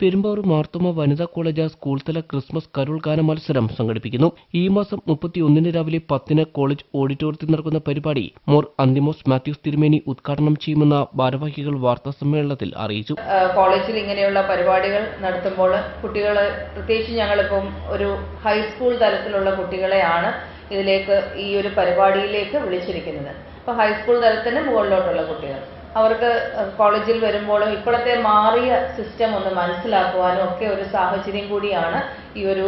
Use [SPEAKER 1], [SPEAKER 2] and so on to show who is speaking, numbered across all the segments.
[SPEAKER 1] പെരുമ്പാവൂർ മാർത്തോമ വനിതാ college school തല Christmas carol ഗാന മത്സരം സംഘടിപ്പിക്കുന്നു. ഈ മാസം മുപ്പത്തിയൊന്നിന് രാവിലെ പത്തിന് കോളേജ് ഓഡിറ്റോറിയത്തിൽ നടക്കുന്ന പരിപാടി മോർ അന്തിമോസ് മാത്യൂസ് തിരുമേനി ഉദ്ഘാടനം ചെയ്യുമെന്ന് ഭാരവാഹികൾ വാർത്താ സമ്മേളനത്തിൽ അറിയിച്ചു.
[SPEAKER 2] കോളേജിൽ ഇങ്ങനെയുള്ള പരിപാടികൾ നടത്തുമ്പോൾ കുട്ടികൾ പ്രത്യേകിച്ച് ഞങ്ങളിപ്പം ഒരു ഹൈസ്കൂൾ തലത്തിലുള്ള കുട്ടികളെയാണ് ഇതിലേക്ക് ഈ ഒരു പരിപാടിയിലേക്ക് വിളിച്ചിരിക്കുന്നത്. അപ്പോൾ ഹൈസ്കൂൾ തലത്തിന് മുകളിലോട്ടുള്ള കുട്ടികൾ. അവർക്ക് കോളേജിൽ വരുമ്പോഴും ഇപ്പോഴത്തെ മാറിയ സിസ്റ്റം ഒന്ന് മനസ്സിലാക്കുവാനും ഒക്കെ ഒരു സാഹചര്യം കൂടിയാണ് ഈ ഒരു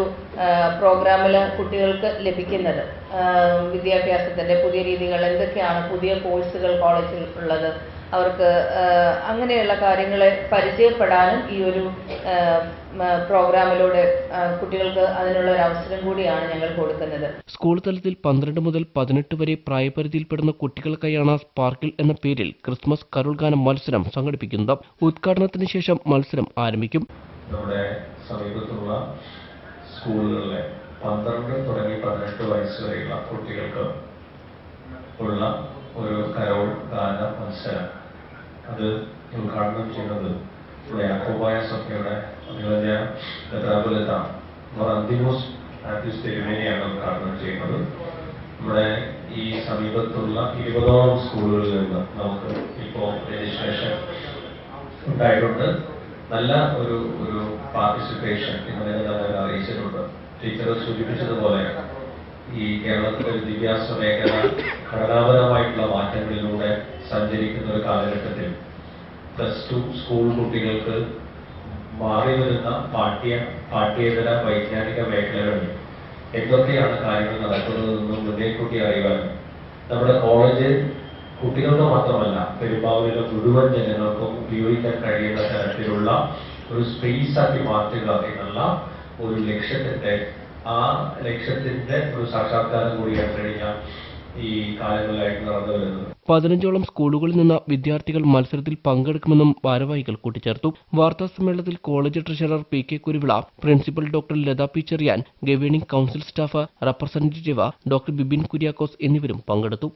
[SPEAKER 2] പ്രോഗ്രാമിൽ കുട്ടികൾക്ക് ലഭിക്കുന്നത്. വിദ്യാഭ്യാസത്തിന്റെ പുതിയ രീതികൾ എന്തൊക്കെയാണ്? പുതിയ കോഴ്സുകൾ കോളേജിൽ ഉള്ളത്? അവർക്ക് അങ്ങനെയുള്ള കാര്യങ്ങളെ പരിചയപ്പെടാനും ഈ ഒരു പ്രോഗ്രാമിലൂടെ കുട്ടികൾക്ക് അതിനുള്ള ഒരു അവസരം കൂടിയാണ് ഞങ്ങൾ കൊടുക്കുന്നത്.
[SPEAKER 1] സ്കൂൾ തലത്തിൽ പന്ത്രണ്ട് മുതൽ പതിനെട്ട് വരെ പ്രായപരിധിയിൽപ്പെടുന്ന കുട്ടികൾക്കായാണ് സ്പാർക്കിൾ എന്ന പേരിൽ ക്രിസ്മസ് കരുൾ ഗാനം മത്സരം സംഘടിപ്പിക്കുന്നത്. ഉദ്ഘാടനത്തിന് ശേഷം മത്സരം ആരംഭിക്കും.
[SPEAKER 3] നമ്മുടെ സമീപത്തുള്ള സ്കൂളുകളിലെ പന്ത്രണ്ട് തുടങ്ങി പതിനെട്ട് വയസ്സ് വരെയുള്ള കുട്ടികൾക്ക് ഉള്ള ഒരു കരോൾ ഗാന മത്സരം അത് ഉദ്ഘാടനം ചെയ്യുന്നത് ഇവിടെ യാക്കോബായ സഭയുടെ മോർ അന്തിമോസ് മാത്യൂസ് തിരുമേനിയാണ് ഉദ്ഘാടനം ചെയ്യുന്നത്. നമ്മുടെ ഈ സമീപത്തുള്ള ഇരുപതോളം സ്കൂളുകളിൽ നിന്ന് നമുക്ക് ഇപ്പോൾ രജിസ്ട്രേഷൻ ഉണ്ടായിട്ടുണ്ട്. നല്ല ഒരു ഒരു പാർട്ടിസിപ്പേഷൻ ഇന്നലെ തന്നെ അറിയിച്ചിട്ടുണ്ട്. ടീച്ചർ സൂചിപ്പിച്ചതുപോലെ കേരളത്തിലെ വിദ്യാഭ്യാസ മേഖല ഘടനാപരമായിട്ടുള്ള മാറ്റങ്ങളിലൂടെ സഞ്ചരിക്കുന്ന ഒരു കാലഘട്ടത്തിൽ പ്ലസ് ടു സ്കൂൾ കുട്ടികൾക്ക് മാറി വരുന്ന പാഠ്യ പാഠ്യേതര വൈജ്ഞാനിക മേഖലകളിൽ എന്തൊക്കെയാണ് കാര്യങ്ങൾ നടക്കുന്നതെന്നും മുന്നേക്കൂട്ടി അറിയുവാനും നമ്മുടെ കോളേജ് കുട്ടികൾക്ക് മാത്രമല്ല പെരുമ്പാവൂരിലെ മുഴുവൻ ജനങ്ങൾക്കും ഉപയോഗിക്കാൻ കഴിയുന്ന തരത്തിലുള്ള ഒരു സ്പേസ് ആക്കി മാറ്റുക എന്നുള്ള ഒരു ലക്ഷ്യത്തിന്റെ ആ ലക്ഷ്യത്തിന്റെ ഒരു സാക്ഷാത്കാരം കൂടിയാണ് കഴിഞ്ഞ ഈ കാലങ്ങളിലായിട്ട് നടന്നു വരുന്നത്.
[SPEAKER 1] പതിനഞ്ചോളം സ്കൂളുകളിൽ നിന്ന് വിദ്യാർത്ഥികൾ മത്സരത്തിൽ പങ്കെടുക്കുമെന്നും ഭാരവാഹികൾ കൂട്ടിച്ചേർത്തു. വാർത്താ സമ്മേളനത്തിൽ college treasurer P K Kuruvila principal doctor Latha P Cherian governing council staff representative doctor Bibin Kuriakose എന്നിവരും പങ്കെടുത്തു.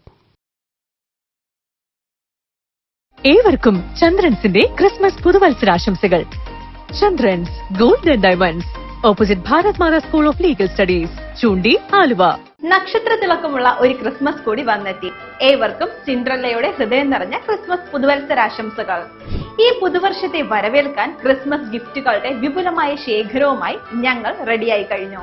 [SPEAKER 4] ഏവർക്കും ചന്ദ്രൻസിന്റെ Christmas പുതുവത്സരാശംസകൾ. Chandrans gold and diamonds. Opposite Bharat Mata school of legal studies Choondi Aluva.
[SPEAKER 5] നക്ഷത്ര തിളക്കമുള്ള ഒരു Christmas കൂടി വന്നെത്തി. ഏവർക്കും സിൻഡ്രല്ലയുടെ ഹൃദയം നിറഞ്ഞ ക്രിസ്മസ് പുതുവത്സരാശംസകൾ. ഈ പുതുവർഷത്തെ വരവേൽക്കാൻ ക്രിസ്മസ് ഗിഫ്റ്റുകളുടെ വിപുലമായ ശേഖരവുമായി ഞങ്ങൾ റെഡിയായി കഴിഞ്ഞു.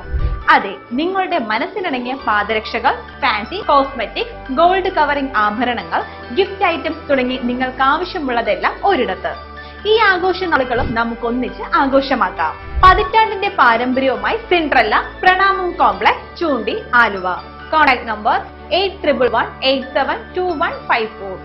[SPEAKER 5] അതെ നിങ്ങളുടെ മനസ്സിനിണങ്ങിയ പാദരക്ഷകൾ ഫാൻസി കോസ്മെറ്റിക്സ് ഗോൾഡ് കവറിംഗ് ആഭരണങ്ങൾ ഗിഫ്റ്റ് ഐറ്റംസ് തുടങ്ങി നിങ്ങൾക്ക് ആവശ്യമുള്ളതെല്ലാം ഒരിടത്ത്. ഈ ആഘോഷ നാളുകളും നമുക്കൊന്നിച്ച് ആഘോഷമാക്കാം. പതിറ്റാണ്ടിന്റെ പാരമ്പര്യവുമായി സിൻട്രല്ല പ്രണാമം complex Choondi Aluva. Contact number eight triple one eight seven two one five four.